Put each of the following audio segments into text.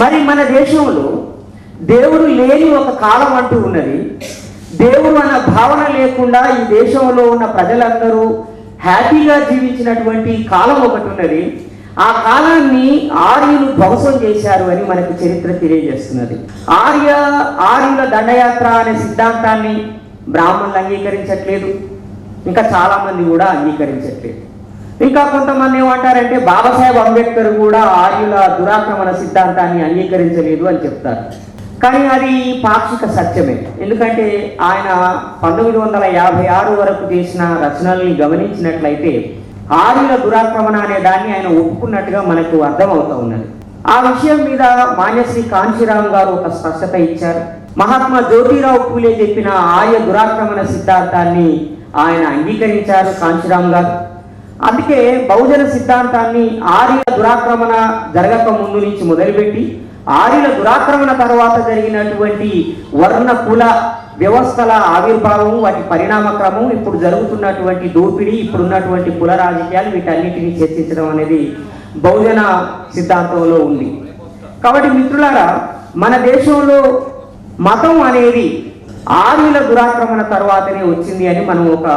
మరి మన దేశంలో దేవుడు లేని ఒక కాలం అంటూ ఉన్నది. దేవుడు అన్న భావన లేకుండా ఈ దేశంలో ఉన్న ప్రజలందరూ హ్యాపీగా జీవించినటువంటి కాలం ఒకటి ఉన్నది. ఆ కాలాన్ని ఆర్యులు ధ్వంసం చేశారు అని మనకు చరిత్ర తెలియజేస్తున్నది. ఆర్య ఆర్యుల దండయాత్ర అనే సిద్ధాంతాన్ని బ్రాహ్మణులు అంగీకరించట్లేదు. ఇంకా చాలామంది కూడా అంగీకరించట్లేదు. ఇంకా కొంతమంది ఏమంటారంటే బాబాసాహెబ్ అంబేద్కర్ కూడా ఆర్యుల దురాక్రమణ సిద్ధాంతాన్ని అంగీకరించలేదు అని చెప్తారు. కానీ అది పాక్షిక సత్యమే. ఎందుకంటే ఆయన పంతొమ్మిది వందల యాభై ఆరు వరకు చేసిన రచనల్ని గమనించినట్లయితే ఆర్యుల దురాక్రమణ అనే దాన్ని ఆయన ఒప్పుకున్నట్టుగా మనకు అర్థమవుతా ఉన్నది. ఆ విషయం మీద మాన్యశ్రీ కాంచీరామ్ గారు ఒక స్పష్టత ఇచ్చారు. మహాత్మా జ్యోతిరావు పూలే చెప్పిన ఆర్య దురాక్రమణ సిద్ధాంతాన్ని ఆయన అంగీకరించారు కాంచీరామ్ గారు. అందుకే బహుజన సిద్ధాంతాన్ని ఆర్యుల దురాక్రమణ జరగక ముందు నుంచి మొదలుపెట్టి ఆర్యుల దురాక్రమణ తర్వాత జరిగినటువంటి వర్ణ కుల వ్యవస్థల ఆవిర్భావం వాటి పరిణామ క్రమం ఇప్పుడు జరుగుతున్నటువంటి దోపిడీ ఇప్పుడున్నటువంటి కుల రాజకీయాలు వీటన్నిటిని చర్చించడం అనేది బహుజన సిద్ధాంతంలో ఉంది. కాబట్టి మిత్రులారా మన దేశంలో మతం అనేది ఆర్యుల దురాక్రమణ తర్వాతనే వచ్చింది అని మనం ఒక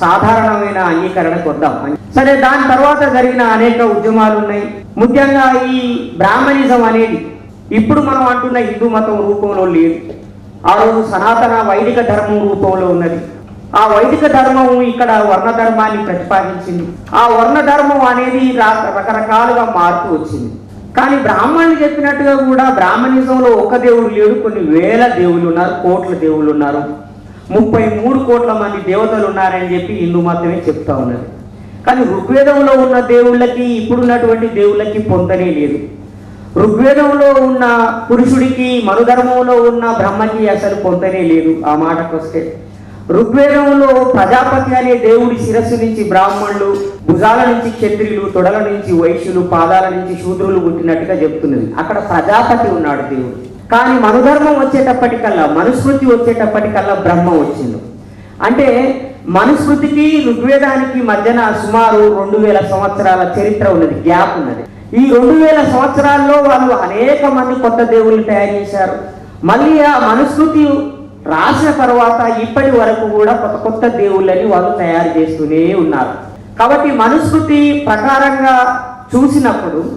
సాధారణమైన అంగీకరణకు వద్దాం సరే దాని తర్వాత జరిగిన అనేక ఉద్యమాలు ఉన్నాయి ముఖ్యంగా ఈ బ్రాహ్మణిజం అనేది ఇప్పుడు మనం అంటున్న హిందూ మతం రూపంలో లేదు. ఆ రోజు సనాతన వైదిక ధర్మం రూపంలో ఉన్నది. ఆ వైదిక ధర్మం ఇక్కడ వర్ణ ధర్మాన్ని ప్రతిపాదించింది. ఆ వర్ణ ధర్మం అనేది రా- రకరకాలుగా మార్పు వచ్చింది. కానీ బ్రాహ్మణులు చెప్పినట్టుగా కూడా బ్రాహ్మణిజంలో ఒక దేవుడు లేడు కొన్ని వేల దేవుళ్ళు ఉన్నారు కోట్ల దేవుళ్ళు ఉన్నారు. ముప్పై మూడు కోట్ల మంది దేవతలు ఉన్నారని చెప్పి హిందూ మాత్రమే చెప్తా ఉన్నది. కానీ ఋగ్వేదంలో ఉన్న దేవుళ్ళకి ఇప్పుడున్నటువంటి దేవుళ్ళకి పొందనే లేదు. ఋగ్వేదంలో ఉన్న పురుషుడికి మనుధర్మంలో ఉన్న బ్రహ్మకి అసలు పొందనే లేదు ఆ మాటకు వస్తే ఋగ్వేదంలో ప్రజాపతి అనే దేవుడి శిరస్సు నుంచి బ్రాహ్మణులు భుజాల నుంచి క్షత్రియులు తొడల నుంచి వైశ్యులు పాదాల నుంచి శూద్రులు పుట్టినట్టుగా చెప్తున్నది. అక్కడ ప్రజాపతి ఉన్నాడు దేవుడు. కానీ మనుధర్మం వచ్చేటప్పటికల్లా మనుస్మృతి వచ్చేటప్పటికల్లా బ్రహ్మ వచ్చింది. అంటే మనుస్మృతికి ఋగ్వేదానికి మధ్యన సుమారు రెండు వేల సంవత్సరాల చరిత్ర ఉన్నది గ్యాప్ ఉన్నది. ఈ రెండు వేల సంవత్సరాల్లో వాళ్ళు అనేక మంది కొత్త దేవుళ్ళు తయారు చేశారు. మళ్ళీ ఆ మనుస్మృతి రాసిన తర్వాత ఇప్పటి వరకు కూడా కొత్త కొత్త దేవుళ్ళని వాళ్ళు తయారు చేస్తూనే ఉన్నారు. కాబట్టి మనుస్మృతి ప్రకారంగా చూసినప్పుడు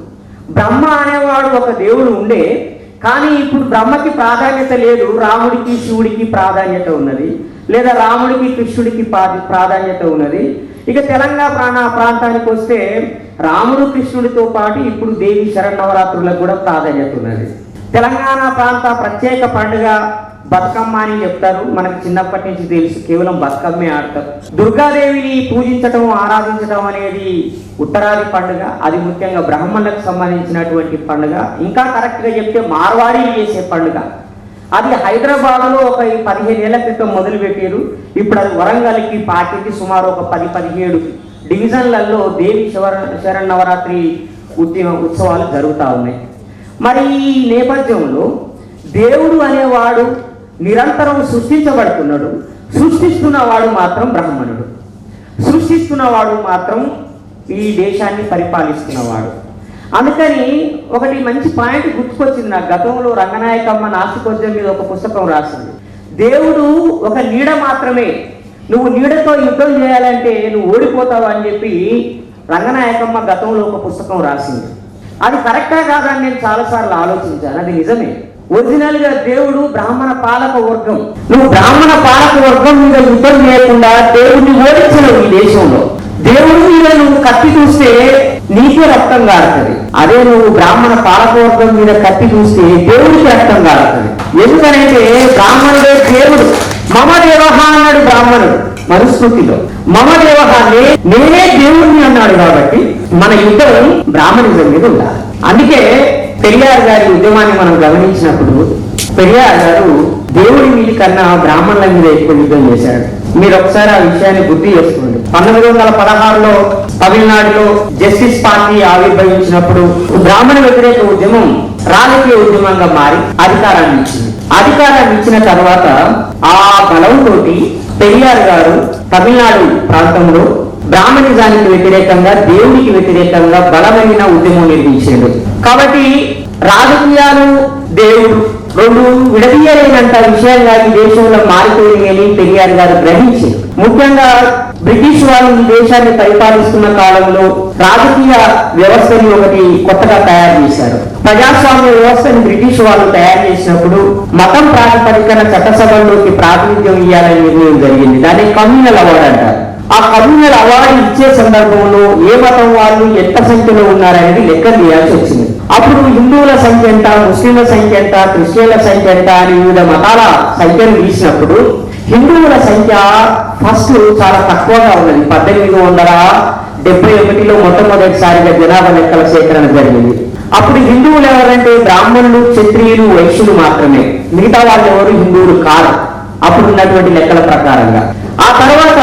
బ్రహ్మ అనేవాడు ఒక దేవుడు ఉండే కానీ ఇప్పుడు బ్రహ్మకి ప్రాధాన్యత లేదు రాముడికి శివుడికి ప్రాధాన్యత ఉన్నది. లేదా రాముడికి కృష్ణుడికి పా- ప్రాధాన్యత ఉన్నది. ఇక తెలంగాణ ప్రాణ ప్రాంతానికి వస్తే రాముడు కృష్ణుడితో పాటు ఇప్పుడు దేవి శరన్నవరాత్రులకు కూడా ప్రాధాన్యత ఉన్నది. తెలంగాణ ప్రాంత ప్రత్యేక పండుగ బతుకమ్మ అని చెప్తారు. మనకు చిన్నప్పటి నుంచి తెలుసు కేవలం బతుకమ్మే ఆడతారు. దుర్గాదేవిని పూజించటం ఆరాధించటం అనేది ఉత్తరాది పండుగ. అది ముఖ్యంగా బ్రాహ్మణులకు సంబంధించినటువంటి పండుగ. ఇంకా కరెక్ట్గా చెప్తే మార్వాడీలు చేసే పండుగ. అది హైదరాబాద్లో ఒక పదిహేను ఏళ్ళ క్రితం మొదలు పెట్టారు ఇప్పుడు అది వరంగల్కి పార్టీకి సుమారు ఒక పది పదిహేడు డివిజన్లలో దేవి శివర శరణవరాత్రి ఉద్యమ ఉత్సవాలు జరుగుతూ ఉన్నాయి. మరి ఈ నేపథ్యంలో దేవుడు అనేవాడు నిరంతరం సృష్టించబడుతున్నాడు. సృష్టిస్తున్నవాడు మాత్రం బ్రాహ్మణుడు సృష్టిస్తున్నవాడు మాత్రం ఈ దేశాన్ని పరిపాలిస్తున్నవాడు. అందుకని ఒకటి మంచి పాయింట్ గుర్తుకొచ్చింది నాకు. గతంలో రంగనాయకమ్మ నాస్తికోద్యం మీద ఒక పుస్తకం రాసింది. దేవుడు ఒక నీడ మాత్రమే. నువ్వు నీడతో యుద్ధం చేయాలంటే నువ్వు ఓడిపోతావు అని చెప్పి రంగనాయకమ్మ గతంలో ఒక పుస్తకం రాసింది. అది కరెక్టా కాదని నేను చాలాసార్లు ఆలోచించాను. అది నిజమే. ఒరిజినల్గా దేవుడు బ్రాహ్మణ పాలక వర్గం. నువ్వు బ్రాహ్మణ పాలక వర్గం మీద యుద్ధం లేకుండా దేవుడిని ఓడించలేవు ఈ దేశంలో. దేవుడి మీద నువ్వు కత్తి చూస్తే నీకే రక్తం కారుతుంది అదే నువ్వు బ్రాహ్మణ పాలకవర్గం మీద కత్తి చూస్తే దేవుడికి రక్తం కారుతుంది ఎందుకనంటే బ్రాహ్మణుడే దేవుడు మమ దేవహ అన్నాడు బ్రాహ్మణుడు మనుస్మృతిలో మమ దేవహాన్ని నేనే దేవుడిని అన్నాడు కాబట్టి మన యుద్ధం బ్రాహ్మణిజం మీద ఉండాలి. అందుకే పెరియార్ గారి ఉద్యమాన్ని మనం గమనించినప్పుడు పెరియార్ గారు దేవుడి మీద కన్నా బ్రాహ్మణుల మీద ఎక్కువ యుద్ధం చేశాడు. మీరు ఒకసారి ఆ విషయాన్ని గుర్తు చేసుకోండి. పంతొమ్మిది వందల పదహారులో తమిళనాడులో జస్టిస్ పార్టీ ఆవిర్భవించినప్పుడు బ్రాహ్మణ వ్యతిరేక ఉద్యమం రాజకీయ ఉద్యమంగా మారి అధికారాన్ని ఇచ్చింది. అధికారాన్ని ఇచ్చిన తర్వాత ఆ బలంతో పెరియార్ గారు తమిళనాడు ప్రాంతంలో బ్రాహ్మణిజానికి వ్యతిరేకంగా దేవునికి వ్యతిరేకంగా బలమైన ఉద్యమం నిర్మించాడు కాబట్టి రాజకీయాలు దేవుడు రెండు విడదీయలేనంత విషయంగా ఈ దేశంలో మారిపోయింది అని పెరియార్ గారు గ్రహించారు. ముఖ్యంగా బ్రిటిష్ వాళ్ళు ఈ దేశాన్ని పరిపాలిస్తున్న కాలంలో రాజకీయ వ్యవస్థని ఒకటి కొత్తగా తయారు చేశారు. ప్రజాస్వామ్య వ్యవస్థని బ్రిటిష్ వాళ్ళు తయారు చేసినప్పుడు మతం ప్రాతిపదికన చట్టసభల్లోకి ప్రాతినిధ్యం ఇవ్వాలని నిర్ణయం జరిగింది. దాన్ని కమ్యూనల్ అవార్డు అంటారు. ఆ కమ్యూనల్ అవార్డు ఇచ్చే సందర్భంలో ఏ మతం వాళ్ళు ఎంత సంఖ్యలో ఉన్నారనేది లెక్క తీయాల్సి వచ్చింది. అప్పుడు హిందువుల సంఖ్య ఎంత ముస్లింల సంఖ్య ఎంత క్రిస్టియన్ల సంఖ్య ఎంత అని వివిధ మతాల సంఖ్యను తీసినప్పుడు హిందువుల సంఖ్య ఫస్ట్ చాలా తక్కువగా ఉన్నది. పద్దెనిమిది వందల డెబ్బై ఒకటిలో మొట్టమొదటిసారిగా జనాభా లెక్కల సేకరణ జరిగింది. అప్పుడు హిందువులు ఎవరంటే బ్రాహ్మణులు క్షత్రియులు వైశ్యులు మాత్రమే. మిగతా వాళ్ళు ఎవరు? హిందువులు కాదు. అప్పుడు ఉన్నటువంటి లెక్కల ప్రకారంగా. ఆ తర్వాత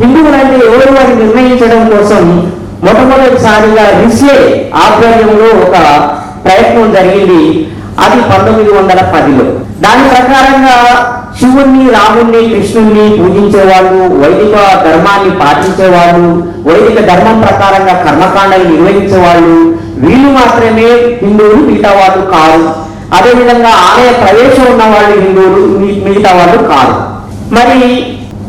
హిందువులంటే ఎవరు అని నిర్ణయించడం కోసం మొట్టమొదటిసారిగా రిసే ఆధ్వర్యంలో ఒక ప్రయత్నం జరిగింది. అది పంతొమ్మిది వందల పదిలో. దాని ప్రకారంగా శివుణ్ణి రాముణ్ణి కృష్ణుణ్ణి పూజించేవాళ్ళు వైదిక ధర్మాన్ని పాటించేవాళ్ళు వైదిక ధర్మం ప్రకారంగా కర్మకాండలు నిర్వహించేవాళ్ళు. వీళ్ళు మాత్రమే హిందువులు మిగతా వాళ్ళు కాదు అదేవిధంగా ఆలయ ప్రవేశం ఉన్న వాళ్ళు హిందువులు మిగతా వాళ్ళు కాదు మరి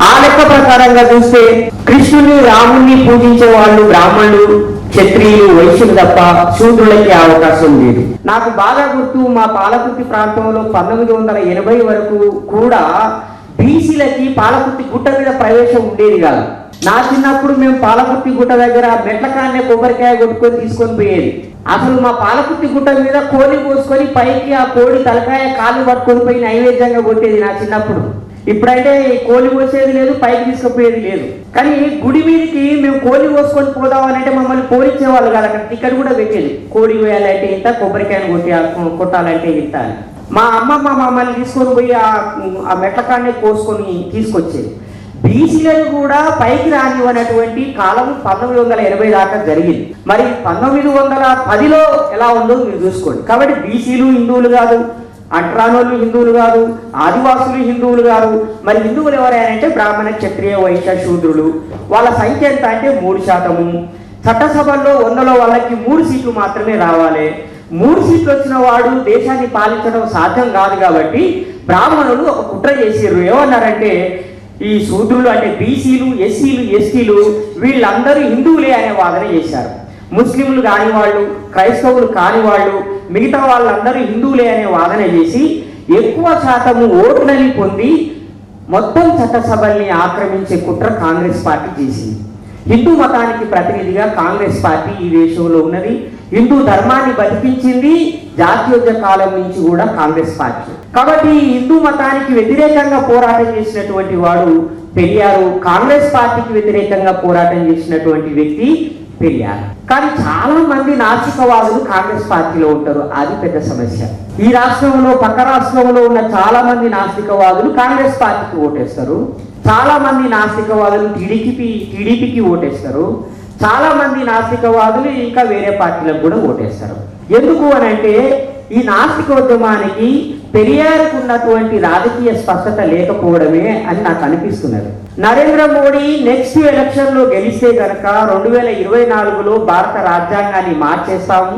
ఆ లెక్క ప్రకారంగా చూస్తే కృష్ణుని రాముణ్ణి పూజించే వాళ్ళు బ్రాహ్మణులు క్షత్రియులు వైశ్యులు తప్ప శూద్రులకి అవకాశం లేదు. నాకు బాగా గుర్తు మా పాలకుర్తి ప్రాంతంలో పంతొమ్మిది వందల ఎనభై వరకు కూడా బీసీలకి పాలకుర్తి గుట్ట మీద ప్రవేశం ఉండేది కాదు. నా చిన్నప్పుడు మేము పాలకుర్తి గుట్ట దగ్గర మెట్లకాన్నే కొబ్బరికాయ కొట్టుకొని తీసుకొని పోయేది. అసలు మా పాలకుర్తి గుట్ట మీద కోడి కోసుకొని పైకి ఆ కోడి తలకాయ కాళ్ళు పట్టుకొని పోయి నైవేద్యంగా కొట్టేది నా చిన్నప్పుడు. ఇప్పుడైతే ఈ కోడి కోసేది లేదు పైకి తీసుకుపోయేది లేదు. కానీ గుడి మీదకి మేము కోలి కోసుకొని పోదాం అని అంటే మమ్మల్ని పోలిచ్చేవాళ్ళు కాదు. అక్కడ టికెట్ కూడా పెట్టేది. కోడి వేయాలంటే ఇంత కొబ్బరికాయను కొట్టి కొట్టాలంటే ఇంత మా అమ్మమ్మ మమ్మల్ని తీసుకొని పోయి ఆ ఆ కోసుకొని తీసుకొచ్చేది. బీసీలను కూడా పైకి రానివ్వనటువంటి కాలం పంతొమ్మిది వందల ఎనభై దాకా జరిగింది. మరి పంతొమ్మిది వందల పదిలో ఎలా ఉందో మీరు చూసుకోండి. కాబట్టి బీసీలు హిందువులు కాదు అంట్రానోళ్ళు హిందువులు కాదు ఆదివాసులు హిందువులు కాదు. మరి హిందువులు ఎవరైనా అంటే బ్రాహ్మణ క్షత్రియ వైశ్య శూద్రులు. వాళ్ళ సంఖ్య ఎంత అంటే మూడు శాతము. చట్టసభల్లో వందలో వాళ్ళకి మూడు సీట్లు మాత్రమే రావాలి. మూడు సీట్లు వచ్చిన వాడు దేశాన్ని పాలించడం సాధ్యం కాదు కాబట్టి బ్రాహ్మణులు ఒక కుట్ర చేసిర్రు. ఏమన్నారంటే ఈ శూద్రులు అంటే బీసీలు ఎస్సీలు ఎస్టీలు వీళ్ళందరూ హిందువులే అనే వాదన చేశారు. ముస్లింలు కాని వాళ్ళు క్రైస్తవులు కాని వాళ్ళు మిగతా వాళ్ళందరూ హిందువులే అనే వాదన చేసి ఎక్కువ శాతము ఓట్లని పొంది మొత్తం చట్టసభల్ని ఆక్రమించే కుట్ర కాంగ్రెస్ పార్టీ చేసింది. హిందూ మతానికి ప్రతినిధిగా కాంగ్రెస్ పార్టీ ఈ దేశంలో ఉన్నది. హిందూ ధర్మాన్ని బతికించింది జాతీయోద్య కాలం నుంచి కూడా కాంగ్రెస్ పార్టీ. కాబట్టి హిందూ మతానికి వ్యతిరేకంగా పోరాటం చేసినటువంటి వాడు పెరియారు కాంగ్రెస్ పార్టీకి వ్యతిరేకంగా పోరాటం చేసినటువంటి వ్యక్తి పెరియారు కానీ చాలా మంది నాస్తికవాదులు కాంగ్రెస్ పార్టీలో ఉంటారు. అది పెద్ద సమస్య. ఈ రాష్ట్రంలో పక్క రాష్ట్రంలో ఉన్న చాలా మంది నాస్తికవాదులు కాంగ్రెస్ పార్టీకి ఓటేస్తారు. చాలా మంది నాస్తికవాదులు టీడీపీ టీడీపీకి ఓటేస్తారు. చాలా మంది నాస్తికవాదులు ఇంకా వేరే పార్టీలకు కూడా ఓటేస్తారు. ఎందుకు అని అంటే ఈ నాస్తికోద్యమానికి పెరియారుకు ఉన్నటువంటి రాజకీయ స్పష్టత లేకపోవడమే అని నాకు అనిపిస్తున్నది. నరేంద్ర మోడీ నెక్స్ట్ ఎలక్షన్లో గెలిస్తే గనక రెండు వేల ఇరవై నాలుగులో భారత రాజ్యాంగాన్ని మార్చేస్తాము.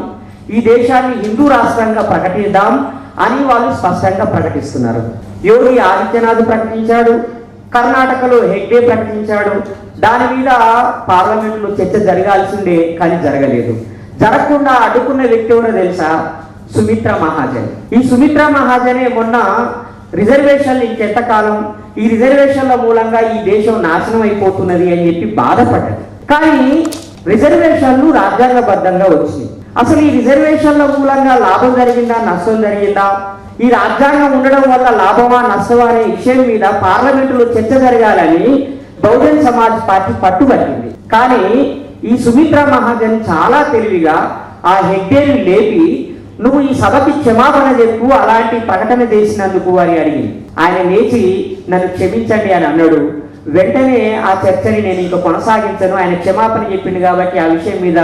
ఈ దేశాన్ని హిందూ రాష్ట్రంగా ప్రకటిద్దాం అని వాళ్ళు స్పష్టంగా ప్రకటిస్తున్నారు. యోగి ఆదిత్యనాథ్ ప్రకటించాడు కర్ణాటకలో హెగ్డే ప్రకటించాడు. దాని మీద పార్లమెంట్లో చర్చ జరగాల్సిందే కానీ జరగలేదు. జరగకుండా అడ్డుకున్న వ్యక్తి ఎవరో తెలుసా? సుమిత్ర మహాజన్. ఈ సుమిత్ర మహాజనే మొన్న రిజర్వేషన్లు ఇంకెంతకాలం? ఈ రిజర్వేషన్ల మూలంగా ఈ దేశం నాశనం అయిపోతున్నది అని చెప్పి బాధపడ్డది కానీ రిజర్వేషన్లు రాజ్యాంగబద్ధంగా వచ్చినాయి. అసలు ఈ రిజర్వేషన్ల మూలంగా లాభం జరిగిందా నష్టం జరిగిందా? ఈ రాజ్యాంగం ఉండడం వల్ల లాభమా నష్టమా అనే విషయం మీద పార్లమెంటులో చర్చ జరగాలని బహుజన్ సమాజ్ పార్టీ పట్టుబట్టింది. కానీ ఈ సుమిత్రా మహాజన్ చాలా తెలివిగా ఆ హెగ్డేని లేపి నువ్వు ఈ సభకి క్షమాపణ చెప్పు అలాంటి ప్రకటన చేసినందుకు అని అడిగి. ఆయన లేచి నన్ను క్షమించండి అని అన్నాడు. వెంటనే ఆ చర్చని నేను ఇంకా కొనసాగించను. ఆయన క్షమాపణ చెప్పింది కాబట్టి ఆ విషయం మీద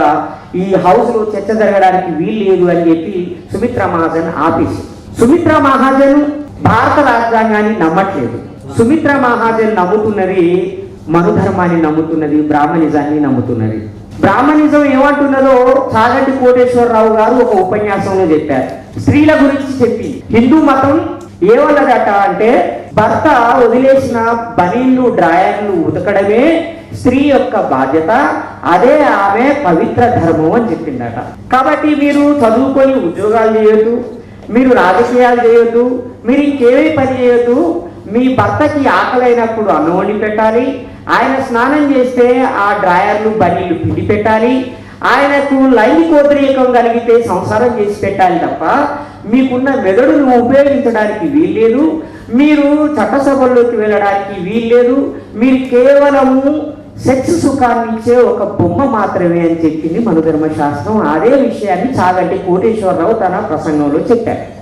ఈ హౌస్లో చర్చ జరగడానికి వీలు లేదు అని చెప్పి సుమిత్రా మహాజన్ ఆపేసి సుమిత్రా మహాజన్ భారత రాజ్యాంగాన్ని నమ్మట్లేదు. సుమిత్రా మహాజన్ నమ్ముతున్నది మనుధర్మాన్ని నమ్ముతున్నది బ్రాహ్మణిజాన్ని నమ్ముతున్నది. బ్రాహ్మణిజం ఏమంటున్నదో చాగంటి కోటేశ్వరరావు గారు ఒక ఉపన్యాసంలో చెప్పారు. స్త్రీల గురించి చెప్పి హిందూ మతం ఏమన్నదట అంటే భర్త వదిలేసిన బనీళ్ళు డ్రాయర్లు ఉతకడమే స్త్రీ యొక్క బాధ్యత అదే ఆమె పవిత్ర ధర్మం అని చెప్పిందట. కాబట్టి మీరు చదువుకొని ఉద్యోగాలు చేయొద్దు మీరు రాజకీయాలు చేయొద్దు మీరు ఇంకేమీ పని చేయొద్దు మీ భర్తకి ఆకలైనప్పుడు అన్నం వండి పెట్టాలి ఆయన స్నానం చేస్తే ఆ డ్రాయర్లు బల్లీలు పిండి పెట్టాలి. ఆయనకు లైంగికోద్రేకం కలిగితే సంసారం చేసి పెట్టాలి తప్ప మీకున్న మెదడును ఉపయోగించడానికి వీల్లేదు. మీరు చట్టసభల్లోకి వెళ్ళడానికి వీల్లేదు. మీరు కేవలము సెక్స్ సుఖాన్ని ఇచ్చే ఒక బొమ్మ మాత్రమే అని చెప్పింది మన ధర్మశాస్త్రం అదే విషయాన్ని చాగంటి కోటేశ్వరరావు తన ప్రసంగంలో చెప్పారు.